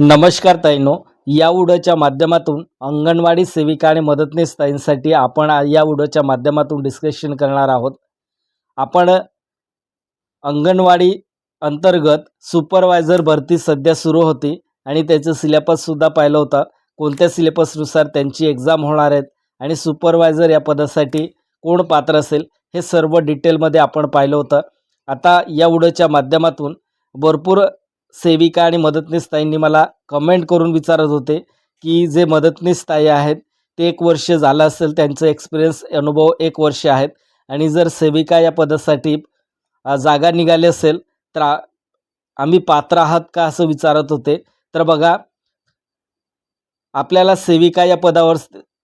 नमस्कार ताईनो या व्हिडिओच्या माध्यमातून अंगणवाडी सेविका आणि मदतनीस ताईंसाठी आपण या व्हिडिओच्या माध्यमातून डिस्कशन करणार आहोत. आपण अंगणवाडी अंतर्गत सुपरवायझर भरती सध्या सुरू होती आणि त्याचं सिलेबससुद्धा पाहिलं होतं. कोणत्या सिलेबसनुसार त्यांची एक्झाम होणार आहेत आणि सुपरवायझर या पदासाठी कोण पात्र असेल हे सर्व डिटेलमध्ये आपण पाहिलं होतं. आता या व्हिडिओच्या माध्यमातून भरपूर सेविका आणि मदतनीस ताईंनी मला कमेंट करून विचारत होते की जे मदतनीस ताई आहेत ते एक वर्ष झालं असेल त्यांचं एक्सपिरियन्स अनुभव एक वर्ष आहेत. आणि जर सेविका या पदासाठी जागा निघाली असेल तर आम्ही पात्र आहात का असं विचारत होते. तर बघा आपल्याला सेविका या पदावर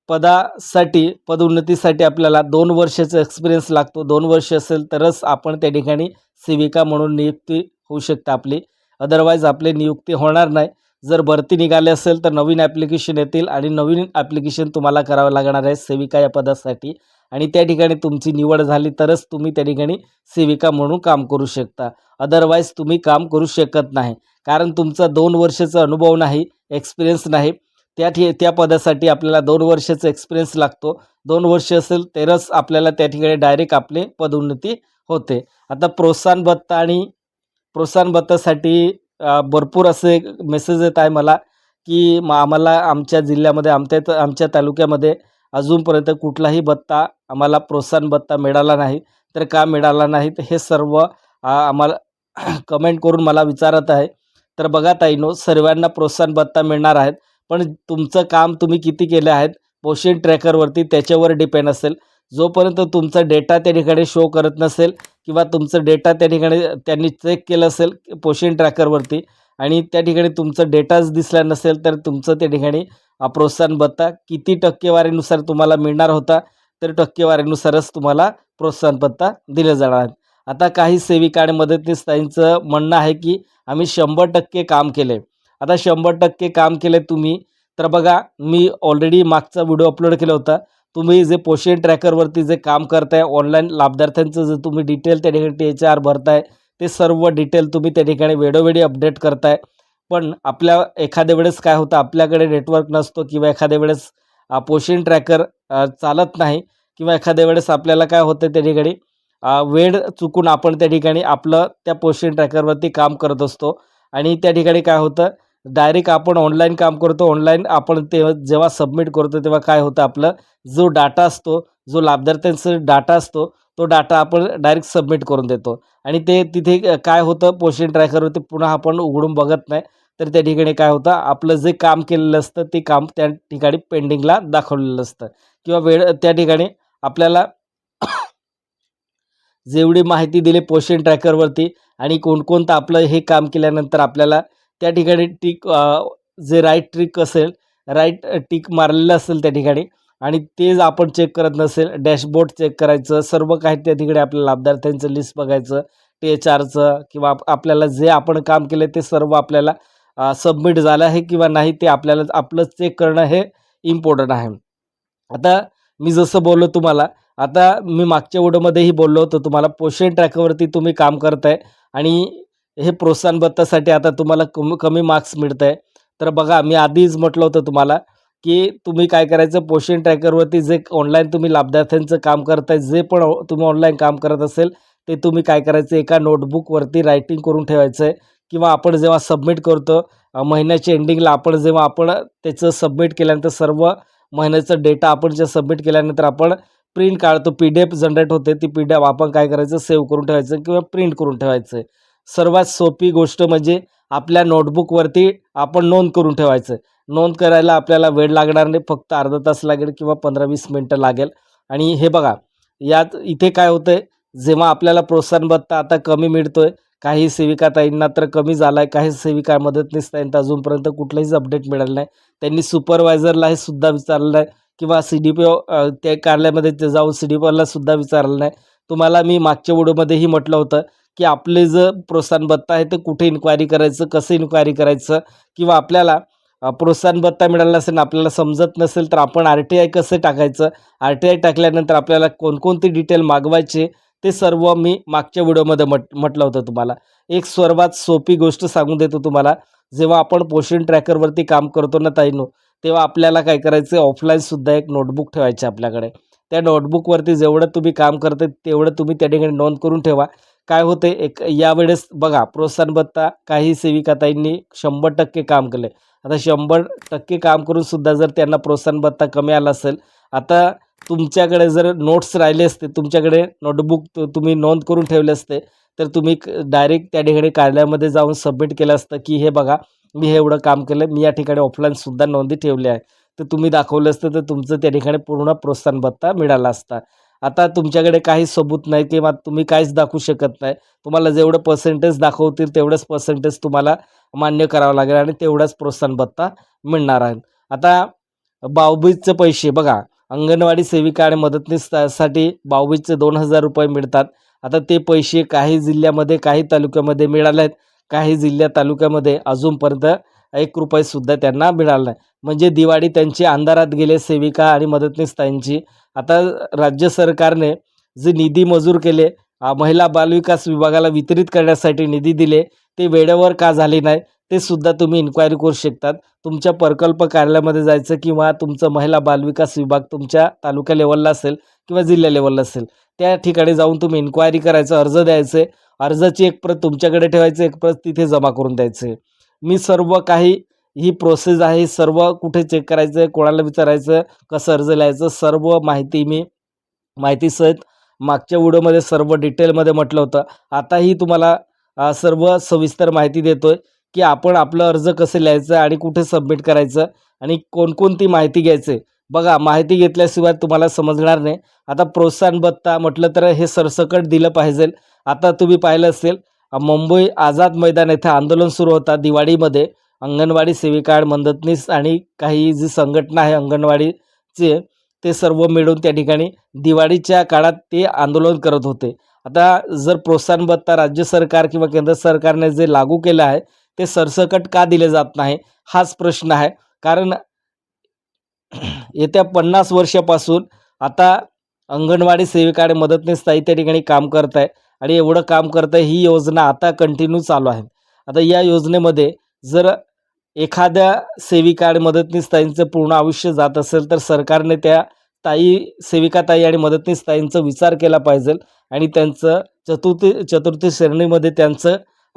पदासाठी पदोन्नतीसाठी आपल्याला दोन वर्षाचा एक्सपिरियन्स लागतो. दोन वर्ष असेल तरच आपण त्या ठिकाणी सेविका म्हणून नियुक्ती होऊ शकते आपली. अदरवाईज आपली नियुक्ती होणार नाही. जर भरती निघाली असेल तर नवीन ॲप्लिकेशन येतील आणि नवीन ॲप्लिकेशन तुम्हाला करावं लागणार आहे सेविका या पदासाठी. आणि त्या ठिकाणी तुमची निवड झाली तरच तुम्ही त्या ठिकाणी सेविका म्हणून काम करू शकता. अदरवाईज तुम्ही काम करू शकत नाही. कारण तुमचा दोन वर्षाचा अनुभव नाही एक्सपिरियन्स नाही. त्या ठि त्या पदासाठी आपल्याला दोन वर्षाचा एक्सपिरियन्स लागतो. दोन वर्ष असेल तरच आपल्याला त्या ठिकाणी डायरेक्ट आपले पदोन्नती होते. आता प्रोत्साहन भत्ता आणि प्रोत्साहन भत्तासाठी भरपूर असे मेसेज येत आहे मला की म आम्हाला आमच्या जिल्ह्यामध्ये आमच्या त- आमच्या तालुक्यामध्ये अजूनपर्यंत कुठलाही भत्ता आम्हाला प्रोत्साहन भत्ता मिळाला नाही. तर का मिळाला नाही? तर हे सर्व आम्हाला कमेंट करून मला विचारत आहे. तर बघा ताईनो सर्वांना प्रोत्साहन भत्ता मिळणार आहेत. पण तुमचं काम तुम्ही किती केले आहेत? पोषण ट्रॅकरवरती त्याच्यावर डिपेंड असेल. जोपर्यंत तुमचा डेटा त्या ठिकाणी शो करत नसेल किंवा तुमचं डेटा त्या ठिकाणी त्यांनी चेक केलं असेल पोशन ट्रॅकरवरती आणि त्या ठिकाणी तुमचा डेटाच दिसला नसेल तर तुमचं त्या ठिकाणी प्रोत्साहन भत्ता किती टक्केवारीनुसार तुम्हाला मिळणार होता तर टक्केवारीनुसारच तुम्हाला प्रोत्साहन भत्ता दिलं जाणार आहे आता काही सेविका आणि मदतनीस ताईंचं म्हणणं आहे की आम्ही शंभर टक्के काम केले आता शंभर टक्के काम केले तुम्ही तर बघा मी ऑलरेडी मागचा व्हिडिओ अपलोड केला होता. तुम्ही जे पोषण ट्रॅकरवरती जे काम करताय ऑनलाईन लाभार्थ्यांचं जे तुम्ही डिटेल त्या ठिकाणी टी एच आर भरताय ते सर्व डिटेल तुम्ही त्या ठिकाणी वेळोवेळी अपडेट करताय. पण आपल्या एखाद्या वेळेस काय होतं आपल्याकडे नेटवर्क नसतो किंवा एखाद्या वेळेस पोषण ट्रॅकर चालत नाही किंवा एखाद्या वेळेस आपल्याला काय होतं त्या ठिकाणी वेळ चुकून आपण त्या ठिकाणी आपलं त्या पोषण ट्रॅकरवरती काम करत असतो. आणि त्या ठिकाणी काय होतं डायरेक्ट आपण ऑनलाईन काम करतो. ऑनलाईन आपण ते जेव्हा सबमिट करतो तेव्हा काय होतं आपलं? जो डाटा असतो जो लाभार्थ्यांचा डाटा असतो तो डाटा आपण डायरेक्ट सबमिट करून देतो. आणि ते तिथे काय होतं? पोषण ट्रॅकरवरती पुन्हा आपण उघडून बघत नाही. तर त्या ठिकाणी काय होतं? आपलं जे काम केलेलं असतं ते काम त्या ठिकाणी पेंडिंगला दाखवलेलं असतं. किंवा वेळ त्या ठिकाणी आपल्याला जेवढी माहिती दिली पोषण ट्रॅकरवरती आणि कोणकोणतं आपलं हे काम केल्यानंतर आपल्याला त्या ठिकाणी टिक जे राईट ट्रिक असेल राईट टिक मारलेलं असेल त्या ठिकाणी आणि तेच आपण चेक करत नसेल डॅशबोर्ड चेक करायचं सर्व काही त्या ठिकाणी आपल्या लाभार्थ्यांचं लिस्ट बघायचं टी एच आरचं किंवा आपल्याला जे आपण काम केलं ते सर्व आपल्याला सबमिट झालं आहे किंवा नाही ते आपल्याला आपलं चेक करणं हे इम्पॉर्टंट आहे. आता मी जसं बोललो तुम्हाला आता मी मागच्या व्हिडिओमध्येही बोललो होतो तुम्हाला पोषण ट्रॅकवरती तुम्ही काम करताय आणि हे प्रोत्साहन भत्तासाठी आता तुम्हाला कमी कमी मार्क्स मिळत आहे तर बघा मी आधीच म्हटलं होतं तुम्हाला की तुम्ही काय करायचं पोषण ट्रॅकरवरती जे ऑनलाईन तुम्ही लाभार्थ्यांचं काम करताय जे पण तुम्ही ऑनलाईन काम करत असेल ते तुम्ही काय करायचं एका नोटबुकवरती रायटिंग करून ठेवायचं आहे किंवा आपण जेव्हा सबमिट करतो महिन्याच्या एंडिंगला आपण जेव्हा आपण त्याचं सबमिट केल्यानंतर सर्व महिन्याचा डेटा आपण जे सबमिट केल्यानंतर आपण प्रिंट काढतो पी डी एफ जनरेट होते ती पी डी एफ आपण काय करायचं सेव्ह करून ठेवायचं किंवा प्रिंट करून ठेवायचं. आहे सर्वात सोपी गोष्ट म्हणजे आपल्या नोटबुकवरती आपण नोंद करून ठेवायचं. नोंद करायला आपल्याला वेळ लागणार नाही फक्त अर्धा तास लागेल किंवा पंधरा वीस मिनटं लागेल. आणि हे बघा यात इथे काय होतं आहे जेव्हा आपल्याला प्रोत्साहन भत्ता आता कमी मिळतो आहे काही सेविकाताईंना तर कमी झाला आहे काही सेविका मदतनीस ताईंना अजूनपर्यंत कुठलंहीच अपडेट मिळालं नाही. त्यांनी सुपरवायझरला हे सुद्धा विचारलं नाही किंवा सी डी पी ओ त्या कार्यालयामध्ये जाऊन सी डी पी ओला सुद्धा विचारलं नाही. तुम्हाला मी मागच्या व्हिडिओमध्येही म्हटलं होतं की आपले जे प्रोत्साहन भत्ता आहे ते कुठे इन्क्वायरी करायचं कसं इन्क्वायरी करायचं किंवा आपल्याला प्रोत्साहन भत्ता मिळाला नसेल आपल्याला समजत नसेल तर आपण आर टी आय कसं टाकायचं? आर टी आय टाकल्यानंतर आपल्याला कोणकोणती डिटेल मागवायचे? ते सर्व मी मागच्या व्हिडिओमध्ये म्हट म्हटलं होतं तुम्हाला. एक सर्वात सोपी गोष्ट सांगून देतो तुम्हाला. जेव्हा आपण पोषण ट्रॅकरवरती काम करतो ना ताईनो तेव्हा आपल्याला काय करायचं? ऑफलाईनसुद्धा एक नोटबुक ठेवायची आपल्याकडे. त्या नोटबुकवरती जेवढं तुम्ही काम करते तेवढं तुम्ही त्या ठिकाणी नोंद करून ठेवा. काय होते एक यावेळेस बघा प्रोत्साहन भत्ता काही सेविकाताईंनी शंभर टक्के काम केले आता शंभर टक्के काम करून सुद्धा जर त्यांना प्रोत्साहन भत्ता कमी आला असेल आता तुमच्याकडे जर नोट्स राहिले असते तुमच्याकडे नोटबुक तुम्ही नोंद करून ठेवले असते तर तुम्ही डायरेक्ट त्या ठिकाणी कार्यालयामध्ये जाऊन सबमिट केलं असतं की हे बघा मी हे एवढं काम केलं मी या ठिकाणी ऑफलाईनसुद्धा नोंदी ठेवली आहे तर तुम्ही दाखवलं असतं तर तुमचं त्या ठिकाणी पूर्ण प्रोत्साहन भत्ता मिळाला असता. आता तुमच्याकडे काही सबूत नाही किंवा तुम्ही काहीच दाखवू शकत नाही. तुम्हाला जेवढं पर्सेंटेज दाखवतील तेवढंच पर्सेंटेज तुम्हाला मान्य करावं लागेल आणि तेवढाच प्रोत्साहन भत्ता मिळणार आहे. आता बावबीजचे पैसे बघा अंगणवाडी सेविका आणि मदतनीससाठी बावबीजचे दोन हजार रुपये मिळतात. आता ते पैसे काही जिल्ह्यामध्ये काही तालुक्यामध्ये मिळाले आहेत काही जिल्ह्या तालुक्यामध्ये अजूनपर्यंत एक रुपयेसुद्धा त्यांना मिळाला नाही. म्हणजे दिवाळी त्यांची अंधारात गेले सेविका आणि मदतनीस आता राज्य सरकारने जे निधी मंजूर केले महिला बालविकास विभागाला वितरित करण्यासाठी निधी दिले ते वेळेवर का झाले नाही ते सुद्धा तुम्ही इन्क्वायरी करू शकतात. तुमच्या प्रकल्प कार्यालयामध्ये जायचं किंवा तुमचं महिला बालविकास विभाग तुमच्या तालुका लेवलला असेल किंवा जिल्हा लेवलला असेल त्या ठिकाणी जाऊन तुम्ही इन्क्वायरी करायचं अर्ज द्यायचे. अर्जाची एक प्रत तुमच्याकडे ठेवायचं एक प्रत तिथे जमा करून द्यायचे. मी सर्व काही ही प्रोसेस आहे सर्व कुठे चेक करायचं आहे कोणाला विचारायचं कसं अर्ज लिहायचं सर्व माहिती मी माहितीसहित मागच्या व्हिडिओमध्ये सर्व डिटेलमध्ये म्हटलं होतं. आताही तुम्हाला सर्व सविस्तर माहिती देतो आहे की आपण आपलं अर्ज कसं लिहायचं आणि कुठे सबमिट करायचं आणि कोणकोणती माहिती घ्यायचे. बघा माहिती घेतल्याशिवाय तुम्हाला समजणार नाही. आता प्रोत्साहन भत्ता म्हटलं तर हे सरसकट दिलं पाहिजे आता तुम्ही पाहिलं असेल मुंबई आझाद मैदान येथे आंदोलन सुरू होता. दिवाळीमध्ये अंगणवाडी सेविका मदतनीस आणि काही जी संघटना आहे अंगणवाडीचे ते सर्व मिळून त्या ठिकाणी दिवाळीच्या काळात ते आंदोलन करत होते. आता जर प्रोत्साहन भत्ता राज्य सरकार किंवा केंद्र सरकारने जे लागू केलं आहे ते सरसकट का दिले जात नाही? हाच प्रश्न आहे. कारण येत्या पन्नास वर्षापासून आता अंगणवाडी सेविका आणि मदतनीस ताई त्या ठिकाणी काम करत आहे आणि एवढं काम करत आहे ही योजना आता कंटिन्यू चालू आहे. आता या योजनेमध्ये जर एखाद्या सेविका आणि मदतनीस ताईंचं पूर्ण आयुष्य जात असेल तर सरकारने त्या ताई सेविका ताई आणि मदतनीस ताईंचा विचार केला पाहिजे आणि त्यांचं चतुर्थी चतुर्थी श्रेणीमध्ये त्यांचं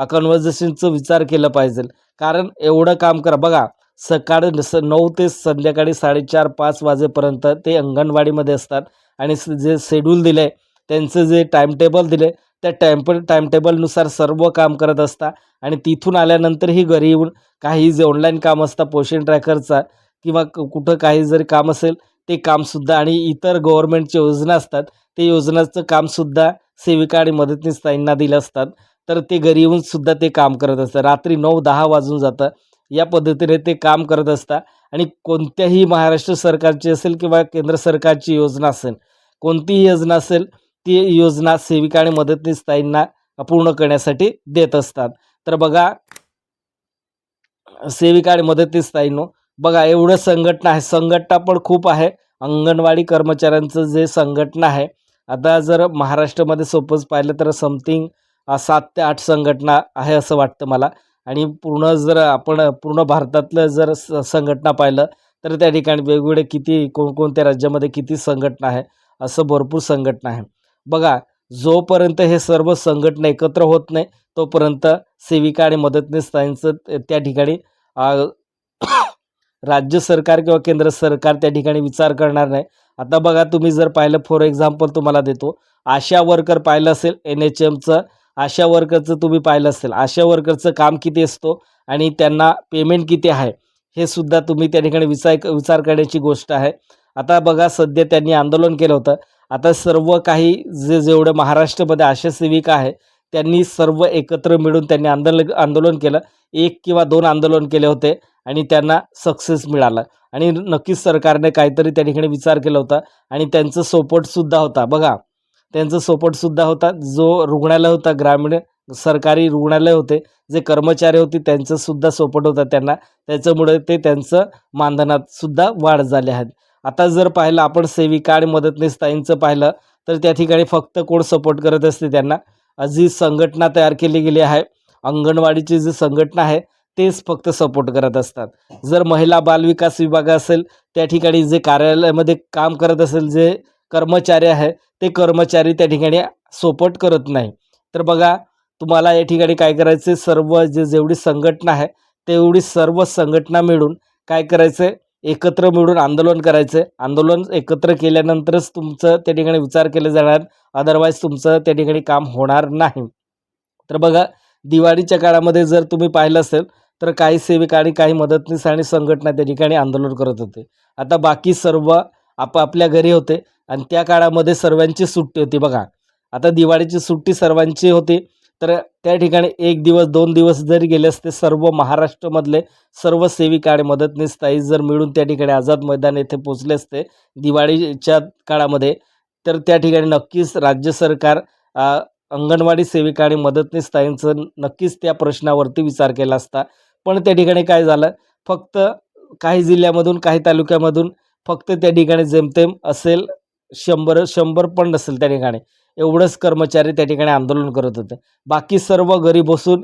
कन्व्हर्जेशनचं विचार केलं पाहिजे. कारण एवढं काम करा. बघा सकाळी स नऊ ते संध्याकाळी साडेचार पाच वाजेपर्यंत ते अंगणवाडीमध्ये असतात. आणि जे शेड्यूल दिलं आहे त्यांचं जे टाईमटेबल दिले त्या टाईम टाईमटेबलनुसार सर्व काम करत असतात आणि तिथून आल्यानंतरही घरी येऊन काही जे ऑनलाईन काम असतं पोषण ट्रॅकरचा किंवा क- कुठं काही जरी काम असेल ते कामसुद्धा आणि इतर गव्हर्मेंटच्या योजना असतात ते योजनाचं कामसुद्धा सेविका आणि मदतनीस ताईंना दिलं असतात. तर ते घरी येऊन सुद्धा ते काम करत असतात. रात्री नऊ दहा वाजून जातं. या पद्धतीने ते काम करत असतात. आणि कोणत्याही महाराष्ट्र सरकारची असेल किंवा केंद्र सरकारची योजना असेल कोणतीही योजना असेल ती योजना सेविका आणि मदतनीस ताईंना पूर्ण करण्यासाठी देत असतात. तर बघा सेविका आणि मदतनीस ताईंनो बघा एवढं संघटना आहे. संघटना पण खूप आहे. अंगणवाडी कर्मचाऱ्यांचं जे संघटना आहे आता जर महाराष्ट्रामध्ये सपोज पाहिलं तर समथिंग सात ते आठ संघटना आहे असं वाटतं मला. आणि पूर्ण जर आपण पूर्ण भारतातलं जर स संघटना पाहिलं तर त्या ठिकाणी वेगवेगळे किती कोणकोणत्या राज्यामध्ये किती संघटना आहे असं भरपूर संघटना आहे. बघा जोपर्यंत हे सर्व संघटना एकत्र होत नाही तोपर्यंत सेविका आणि मदतनीस त्यांचं त्या ठिकाणी राज्य सरकार किंवा केंद्र सरकार त्या ठिकाणी विचार करणार नाही. आता बघा तुम्ही जर पाहिलं फॉर एक्झाम्पल तुम्हाला देतो. आशा वर्कर पाहिलं असेल एन एच एमचं आशा वर्करचं तुम्ही पाहिलं असेल. आशा वर्करचं काम किती असतो आणि त्यांना पेमेंट किती आहे हे सुद्धा तुम्ही त्या ठिकाणी विचार विचार करण्याची गोष्ट आहे. आता बघा सध्या त्यांनी आंदोलन केलं होतं. आता सर्व काही जे जेवढं महाराष्ट्रामध्ये आशा सेविका आहे त्यांनी सर्व एकत्र मिळून त्यांनी आंदोलन आंदोलन केलं. एक किंवा दोन आंदोलन केले होते आणि त्यांना सक्सेस मिळालं. आणि नक्कीच सरकारने काहीतरी त्या ठिकाणी विचार केला होता आणि त्यांचं सपोर्टसुद्धा होता. बघा त्यांचं सपोर्टसुद्धा होता. जो रुग्णालय होता ग्रामीण सरकारी रुग्णालय होते जे कर्मचारी होते त्यांचंसुद्धा सपोर्ट होता त्यांना. त्याच्यामुळे ते त्यांचं मानधनातसुद्धा वाढ झाले आहेत आता जर पाहिलं आपण सेविका आणि मदतनीस ताईंचं पाहिलं तर त्या ठिकाणी फक्त कोण सपोर्ट करत असते त्यांना? जी संघटना तयार केली गेली आहे अंगणवाडीची जी संघटना आहे तेच फक्त सपोर्ट करत असतात. जर महिला बालविकास विभाग असेल त्या ठिकाणी जे कार्यालयामध्ये काम करत असेल जे कर्मचारी आहे ते कर्मचारी त्या ठिकाणी सोपट करत नाही. तर बघा तुम्हाला या ठिकाणी काय करायचे सर्व जे जेवढी संघटना आहे तेवढी सर्व संघटना मिळून काय करायचं एकत्र मिळून आंदोलन करायचं आंदोलन एकत्र केल्यानंतरच तुमचं त्या ठिकाणी विचार केले जाणार. अदरवाईज तुमचं त्या ठिकाणी काम होणार नाही. तर बघा दिवाळीच्या काळामध्ये जर तुम्ही पाहिलं असेल तर काही सेविका आणि काही मदतनीस आणि संघटना त्या ठिकाणी आंदोलन करत होते. आता बाकी सर्व आपापल्या घरी होते. आणि त्या काळामध्ये सर्वांची सुट्टी होती बघा. आता दिवाळीची सुट्टी सर्वांची होती. तर त्या ठिकाणी एक दिवस दोन दिवस जरी गेले असते सर्व महाराष्ट्रामधले सर्व सेविका आणि मदतनीस ताई जर मिळून त्या ठिकाणी आझाद मैदान येथे पोचले असते दिवाळीच्या काळामध्ये तर त्या ठिकाणी नक्कीच राज्य सरकार अंगणवाडी सेविका आणि मदतनीस ताईंचं नक्कीच त्या प्रश्नावरती विचार केला असता. पण त्या ठिकाणी काय झालं? फक्त काही जिल्ह्यामधून काही तालुक्यामधून फक्त त्या ठिकाणी जेमतेम असेल शंभर शंभर पण नसेल त्या ठिकाणी. एवढंच कर्मचारी त्या ठिकाणी आंदोलन करत होते. बाकी सर्व घरी बसून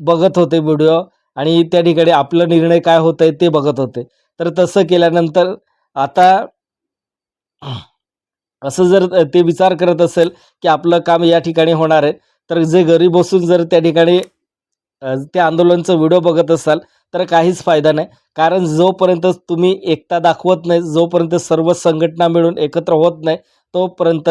बघत होते व्हिडिओ आणि त्या ठिकाणी आपलं निर्णय काय होत आहे ते बघत होते. तर तसं केल्यानंतर आता असं जर ते विचार करत असेल की आपलं काम या ठिकाणी होणार आहे तर जे घरी बसून जर त्या ठिकाणी त्या आंदोलनचं व्हिडिओ बघत असाल तर काहीच फायदा नाही. कारण जोपर्यंत तुम्ही एकता दाखवत नाही जोपर्यंत सर्व संघटना मिळून एकत्र होत नाही तोपर्यंत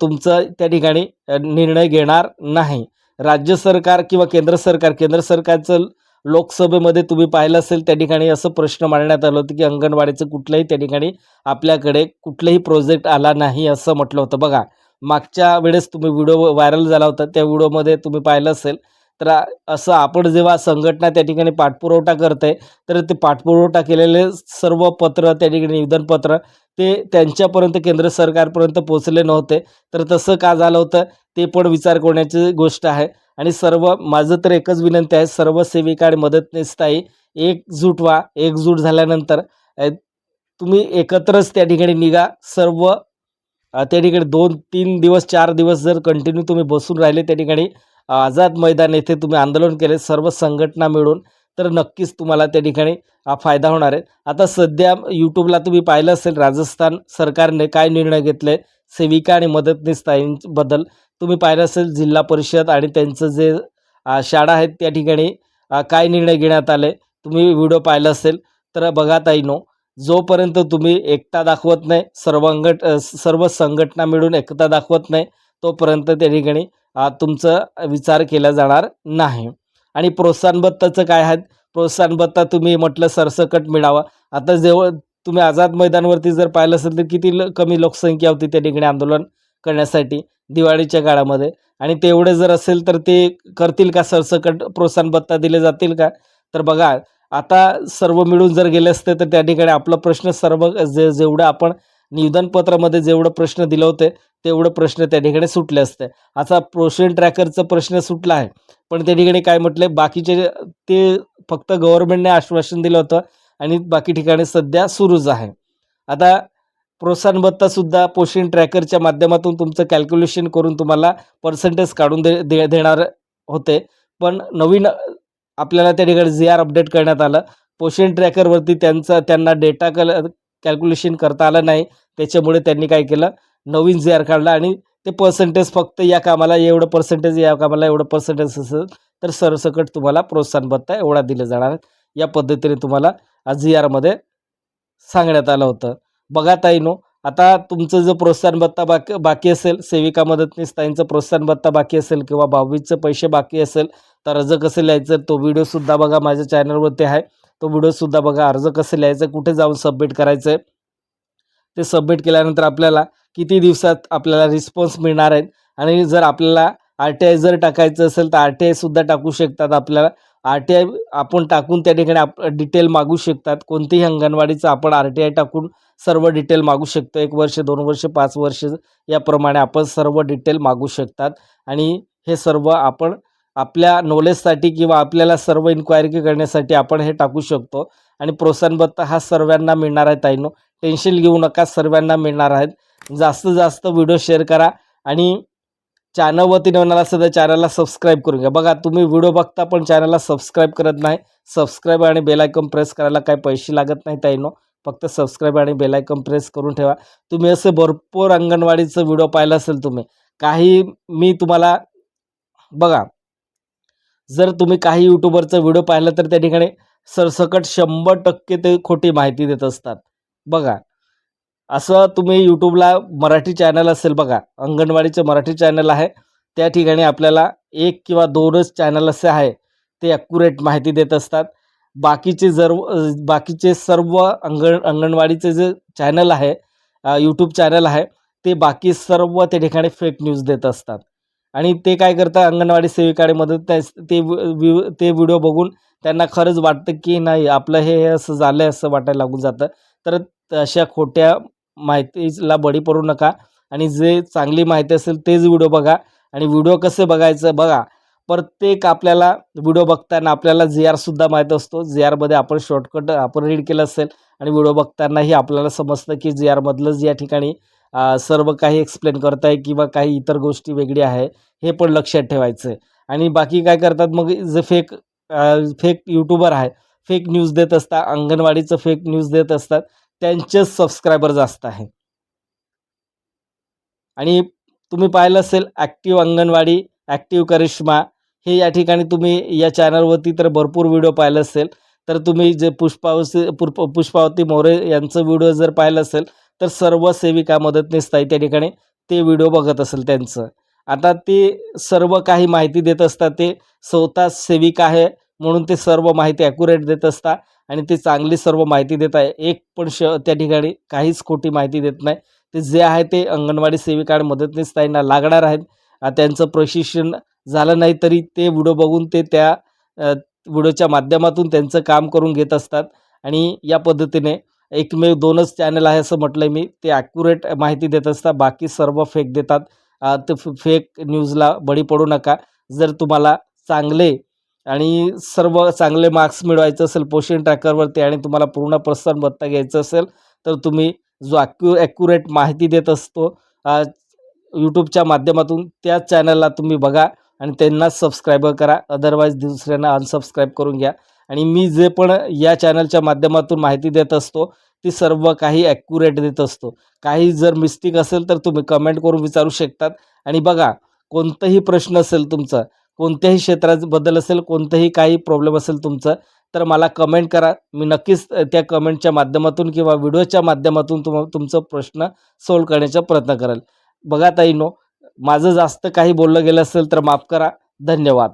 तुमचं त्या ठिकाणी निर्णय घेणार नाही. राज्य सरकार किंवा केंद्र सरकार केंद्र सरकारचं लोकसभेमध्ये तुम्ही पाहिलं असेल त्या ठिकाणी असं प्रश्न मांडण्यात आलं होतं की अंगणवाडीचं कुठलंही त्या ठिकाणी आपल्याकडे कुठलाही प्रोजेक्ट आला नाही असं म्हटलं होतं. बघा मागच्या वेळेस तुम्ही व्हिडिओ व्हायरल झाला होता त्या व्हिडिओमध्ये तुम्ही पाहिलं असेल तर असं आपण जेव्हा संघटना त्या ठिकाणी पाठपुरवठा करते तर ते पाठपुरवठा केलेले सर्व पत्र त्या ठिकाणी निवेदनपत्र ते त्यांच्यापर्यंत केंद्र सरकारपर्यंत पोचले नव्हते. तर तसं का झालं होतं ते पण विचार करण्याची गोष्ट आहे. आणि सर्व माझं तर एकच विनंती आहे सर्व सेविका आणि मदतनीसताई एकजूट व्हा. एकजूट झाल्यानंतर तुम्ही एकत्रच त्या ठिकाणी निघा. सर्व त्या ठिकाणी दोन तीन दिवस चार दिवस जर कंटिन्यू तुम्ही बसून राहिले त्या ठिकाणी आझाद मैदान येथे तुम्ही आंदोलन केले सर्व संघटना मिळून तर नक्कीच तुम्हाला त्या ठिकाणी फायदा होणार आहे. आता सध्या यूट्यूबला तुम्ही पाहिलं असेल राजस्थान सरकारने काय निर्णय घेतले सेविका आणि मदतनीस ताईंबद्दल. तुम्ही पाहिलं असेल जिल्हा परिषद आणि त्यांचं जे शाळा आहेत त्या ठिकाणी काय निर्णय घेण्यात आले तुम्ही व्हिडिओ पाहिला असेल. तर बघा ताईनो जोपर्यंत तुम्ही एकता दाखवत नाही सर्वंगट सर्व संघटना मिळून एकता दाखवत नाही तोपर्यंत त्या ठिकाणी तुमचं विचार केला जाणार नाही. आणि प्रोत्साहन भत्ताचं काय आहे? प्रोत्साहन भत्ता तुम्ही म्हटलं सरसकट मिळावा. आता जेव्हा तुम्ही आझाद मैदानवरती जर पाहिलं असेल तर किती ल कमी लोकसंख्या होती त्या ठिकाणी आंदोलन करण्यासाठी दिवाळीच्या काळामध्ये. आणि तेवढे जर असेल तर ते करतील का? सरसकट प्रोत्साहन भत्ता दिले जातील का? तर बघा आता सर्व मिळून जर गेले असते तर त्या ठिकाणी आपला प्रश्न सर्व जे जेवढं आपण निवेदनपत्रामध्ये जेवढं प्रश्न दिले होते तेवढं प्रश्न त्या ठिकाणी सुटले असते. असा प्रोशन ट्रॅकरचा प्रश्न सुटला आहे. पण त्या ठिकाणी काय म्हटले बाकीचे ते फक्त गव्हर्नमेंटने आश्वासन दिलं होतं आणि बाकी ठिकाणी सध्या सुरूच आहे. आता प्रोत्साहन भत्तासुद्धा पोषण ट्रॅकरच्या माध्यमातून तुमचं कॅल्क्युलेशन करून तुम्हाला पर्सेंटेज काढून दे दे देणार होते. पण नवीन आपल्याला त्या ठिकाणी जी आर अपडेट करण्यात आलं. पोषण ट्रॅकरवरती त्यांचा त्यांना डेटा कल कॅल्क्युलेशन करता आलं नाही. त्याच्यामुळे त्यांनी काय केलं? नवीन जे आर काढला आणि ते पर्सेंटेज फक्त या कामाला एवढं पर्सेंटेज या कामाला एवढं पर्सेंटेज असेल तर सरसकट तुम्हाला प्रोत्साहन भत्ता एवढा दिलं जाणार. या पद्धतीने तुम्हाला जी आरमध्ये सांगण्यात आलं होतं. बघा ताईनो आता तुमचं जो प्रोत्साहन भत्ता बाकी बाकी असेल सेविका मदतनीस ताईंचं प्रोत्साहन भत्ता बाकी असेल किंवा बावीसचं पैसे बाकी असेल तर अर्ज कसं लिहायचं तो व्हिडिओसुद्धा बघा माझ्या चॅनलवरती आहे. तो व्हिडिओसुद्धा बघा अर्ज कसं लिहायचं कुठे जाऊन सबमिट करायचं आहे ते सबमिट केल्यानंतर आपल्याला किती दिवसात आपल्याला रिस्पॉन्स मिळणार आहेत. आणि जर आपल्याला आर टी आय जर टाकायचं असेल तर आर टी आयसुद्धा टाकू शकतात आपल्याला. आर टी आय आपण टाकून त्या ठिकाणी आप डिटेल मागू शकतात. कोणतेही अंगणवाडीचं आपण आर टी आय टाकून सर्व डिटेल मागू शकतो. एक वर्ष दोन वर्ष पाच वर्ष याप्रमाणे आपण सर्व डिटेल मागू शकतात. आणि हे सर्व आपण आपल्या नॉलेजसाठी किंवा आपल्याला सर्व इन्क्वायरी करण्यासाठी आपण हे टाकू शकतो. आणि प्रोत्साहन भत्ता हा सर्वांना मिळणार आहे ताईनो. टेन्शन घेऊ नका सर्वांना मिळणार आहेत. जास्तीत जास्त व्हिडिओ शेअर करा आणि चॅनलवरती नवीन आला चॅनलला सबस्क्राईब करून घ्या. बघा तुम्ही व्हिडिओ बघता पण चॅनलला सबस्क्राईब करत नाही. सबस्क्राईब आणि बेलायकॉन प्रेस करायला काही पैसे लागत नाही ताईनो. फक्त सबस्क्राईब आणि बेलायकॉन प्रेस करून ठेवा. तुम्ही असे भरपूर अंगणवाडीचं व्हिडिओ पाहिलं असेल तुम्ही. काही मी तुम्हाला बघा जर तुम्ही काही यूट्यूबरचं व्हिडिओ पाहिलं तर त्या ठिकाणी सरसकट शंभर टक्के ते खोटी माहिती देत असतात. बघा असं तुम्ही यूट्यूबला मराठी चॅनल असेल बघा अंगणवाडीचं मराठी चॅनल आहे त्या ठिकाणी आपल्याला एक किंवा दोनच चॅनल असे आहे ते ॲक्युरेट माहिती देत असतात. बाकीचे जर बाकीचे सर्व अंगण अंगणवाडीचे जे चॅनल आहे यूट्यूब चॅनल आहे ते बाकी सर्व त्या ठिकाणी फेक न्यूज देत असतात. आणि ते काय करतात अंगणवाडी सेविकाने मदत त्यास ते वि- ते व्हिडिओ बघून त्यांना खरंच वाटतं की नाही आपलं हे हे असं झालं आहे असं वाटायला लागून जातं. तर अशा खोट्या माहितीला बळी पडू नका आणि जे चांगली माहिती असेल तेच व्हिडिओ बघा आणि व्हिडिओ कसे बघायचं बघा. प्रत्येक आपल्याला व्हिडिओ बघताना आपल्याला जी आरसुद्धा माहीत असतो जी आरमध्ये आपण शॉर्टकट आपण रीड केलं असेल आणि व्हिडिओ बघतानाही आपल्याला समजतं की जी आरमधलंच या ठिकाणी सर्व काही एक्सप्लेन करत आहे किंवा काही इतर गोष्टी वेगळी आहे हे पण लक्षात ठेवायचं. आहे आणि बाकी काय करतात मग जे फेक फेक यूट्यूबर आहे फेक न्यूज देत असतात अंगणवाडीचं फेक न्यूज देत असतात त्यांचेच सबस्क्रायबर जास्त आहे. आणि तुम्ही पाहिलं असेल ॲक्टिव्ह अंगणवाडी ॲक्टिव्ह करिश्मा हे या ठिकाणी तुम्ही या चॅनलवरती तर भरपूर व्हिडिओ पाहिलं असेल. तर तुम्ही जे पुष्पावसी पुष्प पुष्पावती मोरे यांचं व्हिडिओ जर पाहिलं असेल तर सर्व सेविका मदतनीस ताई त्या ठिकाणी ते व्हिडिओ बघत असेल त्यांचं. आता ते सर्व काही माहिती देत असतात ते स्वतः सेविका आहे म्हणून ते सर्व माहिती ॲक्युरेट देत असतात आणि ते चांगली सर्व माहिती देत आहे. एक पण श त्या ठिकाणी काहीच खोटी माहिती देत नाही. ते जे आहे ते अंगणवाडी सेविका आणि मदतनीस ताईंना लागणार आहेत. त्यांचं प्रशिक्षण झालं नाही तरी ते व्हिडिओ बघून ते त्या व्हिडिओच्या माध्यमातून त्यांचं काम करून घेत असतात आणि या पद्धतीने एकमेव दोनच चॅनल आहे असं म्हटलं मी. ते ॲक्युरेट माहिती देत असतात. बाकी सर्व फेक देतात. ते फेक न्यूजला बळी पडू नका. जर तुम्हाला चांगले आणि सर्व चांगले मार्क्स मिळवायचं असेल पोषण ट्रॅकरवरती आणि तुम्हाला पूर्ण प्रोत्साहन भत्ता घ्यायचं असेल तर तुम्ही जो ॲक्यु ॲक्युरेट माहिती देत असतो यूट्यूबच्या माध्यमातून त्या चॅनलला तुम्ही बघा आणि त्यांनाच सबस्क्रायबर करा. अदरवाईज दुसऱ्यांना अनसबस्क्राईब करून घ्या. आणि मी जे पण या चॅनलच्या माध्यमातून माहिती देत असतो ती सर्व काही ॲक्युरेट देत असतो. काही जर मिस्टेक असेल तर तुम्ही कमेंट करून विचारू शकतात. आणि बघा कोणताही प्रश्न असेल तुमचा कोणत्याही क्षेत्राबद्दल असेल कोणतंही काही प्रॉब्लेम असेल तुमचं तर मला कमेंट करा. मी नक्कीच त्या कमेंटच्या माध्यमातून किंवा व्हिडिओच्या माध्यमातून तुम तुमचं प्रश्न सोल्व करण्याचा प्रयत्न करेल. बघा ताईनो माझं जास्त काही बोललं गेलं असेल तर माफ करा. धन्यवाद.